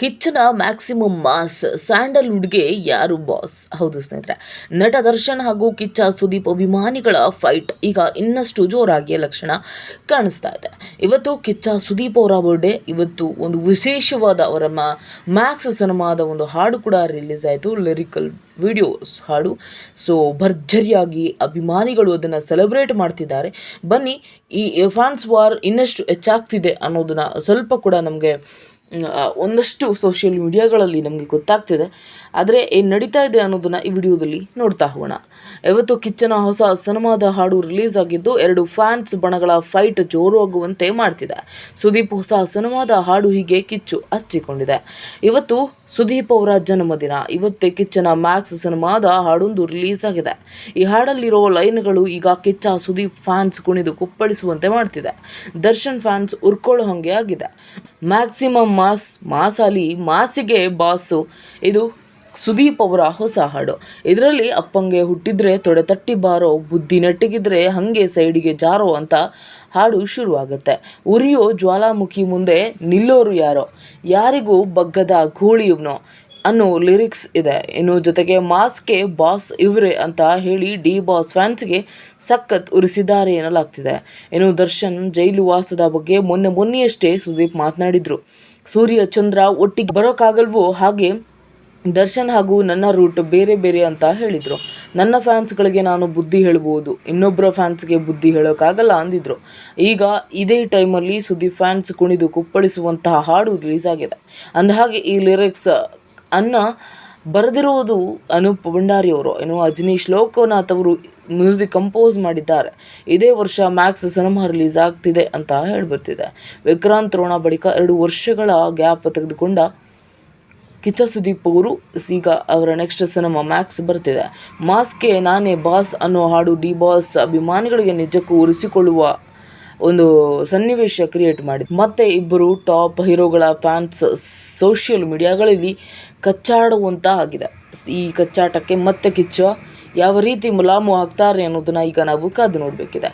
ಕಿಚ್ಚನ maximum mass ಸ್ಯಾಂಡಲ್ವುಡ್ಗೆ ಯಾರು boss? ಹೌದು ಸ್ನೇಹಿತರೆ, ನಟ ದರ್ಶನ್ ಹಾಗೂ ಕಿಚ್ಚ ಸುದೀಪ್ ಅಭಿಮಾನಿಗಳ ಫೈಟ್ ಈಗ ಇನ್ನಷ್ಟು ಜೋರಾಗಿ ಲಕ್ಷಣ ಕಾಣಿಸ್ತಾ ಇದೆ. ಇವತ್ತು ಕಿಚ್ಚ ಸುದೀಪ್ ಅವರ ಬರ್ಡೇ ಇವತ್ತು ಒಂದು ವಿಶೇಷವಾದ ಅವರ ಮ್ಯಾಕ್ಸ್ ಸಿನಿಮಾದ ಒಂದು ಹಾಡು ಕೂಡ ರಿಲೀಸ್ ಆಯಿತು ಲಿರಿಕಲ್ ವಿಡಿಯೋಸ್ ಹಾಡು. ಸೊ ಭರ್ಜರಿಯಾಗಿ ಅಭಿಮಾನಿಗಳು ಅದನ್ನು ಸೆಲೆಬ್ರೇಟ್ ಮಾಡ್ತಿದ್ದಾರೆ. ಬನ್ನಿ, ಈ ಫ್ಯಾನ್ಸ್ ವಾರ್ ಇನ್ನಷ್ಟು ಹೆಚ್ಚಾಗ್ತಿದೆ ಅನ್ನೋದನ್ನು ಸ್ವಲ್ಪ ಕೂಡ ನಮಗೆ ಒಂದಷ್ಟು ಸೋಷಿಯಲ್ ಮೀಡಿಯಾಗಳಲ್ಲಿ ನಮಗೆ ಗೊತ್ತಾಗ್ತಿದೆ. ಆದರೆ ಏನು ನಡೀತಾ ಇದೆ ಅನ್ನೋದನ್ನು ಈ ವಿಡಿಯೋದಲ್ಲಿ ನೋಡ್ತಾ ಹೋಗೋಣ. ಇವತ್ತು ಕಿಚ್ಚನ ಹೊಸ ಸಿನಿಮಾದ ಹಾಡು ರಿಲೀಸ್ ಆಗಿದ್ದು ಎರಡು ಫ್ಯಾನ್ಸ್ ಬಣಗಳ ಫೈಟ್ ಜೋರಾಗುವಂತೆ ಮಾಡ್ತಿದೆ. ಸುದೀಪ್ ಹೊಸ ಸಿನಿಮಾದ ಹಾಡು ಹೀಗೆ ಕಿಚ್ಚು ಹಚ್ಚಿಕೊಂಡಿದೆ. ಇವತ್ತು ಸುದೀಪ್ ಅವರ ಜನ್ಮದಿನ. ಇವತ್ತೇ ಕಿಚ್ಚನ ಮ್ಯಾಕ್ಸ್ ಸಿನಿಮಾದ ಹಾಡೊಂದು ರಿಲೀಸ್ ಆಗಿದೆ. ಈ ಹಾಡಲ್ಲಿರೋ ಲೈನ್ಗಳು ಈಗ ಕಿಚ್ಚ, ಸುದೀಪ್ ಫ್ಯಾನ್ಸ್ ಕುಣಿದು ಕುಪ್ಪಳಿಸುವಂತೆ ಮಾಡ್ತಿದೆ. ದರ್ಶನ್ ಫ್ಯಾನ್ಸ್ ಉರ್ಕೊಳ್ಳೋ ಹಾಗೆ ಆಗಿದೆ. ಮ್ಯಾಕ್ಸಿಮಮ್ ಮಾಸ್ ಮಾಸಾಲಿ ಮಾಸಿಗೆ ಬಾಸು. ಇದು ಸುದೀಪ್ ಅವರ ಹೊಸ ಹಾಡು. ಇದರಲ್ಲಿ ಅಪ್ಪಂಗೆ ಹುಟ್ಟಿದ್ರೆ ತೊಡೆ ತಟ್ಟಿ ಬಾರೋ, ಬುದ್ಧಿ ನೆಟ್ಟಿಗಿದ್ರೆ ಹಾಗೆ ಸೈಡಿಗೆ ಜಾರೋ ಅಂತ ಹಾಡು ಶುರುವಾಗುತ್ತೆ. ಉರಿಯೋ ಜ್ವಾಲಾಮುಖಿ ಮುಂದೆ ನಿಲ್ಲೋರು ಯಾರೋ. ಯಾರಿಗೂ ಬಗ್ಗದ ಗೂಳಿ ಅನ್ನೋ ಲಿರಿಕ್ಸ್ ಇದೆ. ಇನ್ನು ಜೊತೆಗೆ ಮಾಸ್ಗೆ ಬಾಸ್ ಇವ್ರೆ ಅಂತ ಹೇಳಿ ಡಿ ಬಾಸ್ ಫ್ಯಾನ್ಸ್ಗೆ ಸಖತ್ ಉರಿಸಿದ್ದಾರೆ ಎನ್ನಲಾಗ್ತಿದೆ. ಇನ್ನು ದರ್ಶನ್ ಜೈಲು ವಾಸದ ಬಗ್ಗೆ ಮೊನ್ನೆ ಮೊನ್ನೆಯಷ್ಟೇ ಸುದೀಪ್ ಮಾತನಾಡಿದ್ರು. ಸೂರ್ಯ ಚಂದ್ರ ಒಟ್ಟಿಗೆ ಬರೋಕ್ಕಾಗಲ್ವೋ ಹಾಗೆ ದರ್ಶನ್ ಹಾಗೂ ನನ್ನ ರೂಟ್ ಬೇರೆ ಬೇರೆ ಅಂತ ಹೇಳಿದರು. ನನ್ನ ಫ್ಯಾನ್ಸ್ಗಳಿಗೆ ನಾನು ಬುದ್ಧಿ ಹೇಳ್ಬೋದು. ಇನ್ನೊಬ್ಬರ ಫ್ಯಾನ್ಸ್ಗೆ ಬುದ್ಧಿ ಹೇಳೋಕ್ಕಾಗಲ್ಲ ಅಂದಿದ್ರು. ಈಗ ಇದೇ ಟೈಮಲ್ಲಿ ಸುದ್ದಿ ಫ್ಯಾನ್ಸ್ ಕುಣಿದು ಕುಪ್ಪಳಿಸುವಂತಹ ಹಾಡು ರಿಲೀಸ್ ಆಗಿದೆ. ಅಂದಹಾಗೆ ಈ ಲಿರಿಕ್ಸ್ ಅನ್ನ ಬರೆದಿರುವುದು ಅನೂಪ್ ಭಂಡಾರಿ ಅವರು ಏನು ಅಜನೀಶ್ ಲೋಕನಾಥ್ ಅವರು ಮ್ಯೂಸಿಕ್ ಕಂಪೋಸ್ ಮಾಡಿದ್ದಾರೆ. ಇದೇ ವರ್ಷ ಮ್ಯಾಕ್ಸ್ ಸಿನಿಮಾ ರಿಲೀಸ್ ಆಗ್ತಿದೆ ಅಂತ ಹೇಳ್ಬರ್ತಿದೆ. ವಿಕ್ರಾಂತ್ ರೋಣ ಬಳಿಕ ಎರಡು ವರ್ಷಗಳ ಗ್ಯಾಪ್ ತೆಗೆದುಕೊಂಡ ಕಿಚ್ಚ ಸುದೀಪ್ ಅವರು ಈಗ ಅವರ ನೆಕ್ಸ್ಟ್ ಸಿನಿಮಾ ಮ್ಯಾಕ್ಸ್ ಬರ್ತಿದೆ. ಮಾಸ್ಗೆ ನಾನೇ ಬಾಸ್ ಅನ್ನೋ ಹಾಡು ಡಿ ಬಾಸ್ ಅಭಿಮಾನಿಗಳಿಗೆ ನಿಜಕ್ಕೂ ಉರಿಸಿಕೊಳ್ಳುವ ಒಂದು ಸನ್ನಿವೇಶ ಕ್ರಿಯೇಟ್ ಮಾಡಿದೆ. ಮತ್ತೆ ಇಬ್ಬರು ಟಾಪ್ ಹೀರೋಗಳ ಫ್ಯಾನ್ಸ್ ಸೋಷಿಯಲ್ ಮೀಡಿಯಾಗಳಲ್ಲಿ ಕಚ್ಚಾಡುವಂತ ಆಗಿದೆ. ಈ ಕಚ್ಚಾಟಕ್ಕೆ ಮತ್ತೆ ಕಿಚ್ಚುವ ಯಾವ ರೀತಿ ಮುಲಾಮು ಹಾಕ್ತಾರೆ ಅನ್ನೋದನ್ನ ಈಗ ನಾವು ಕಾದು ನೋಡಬೇಕಿದೆ.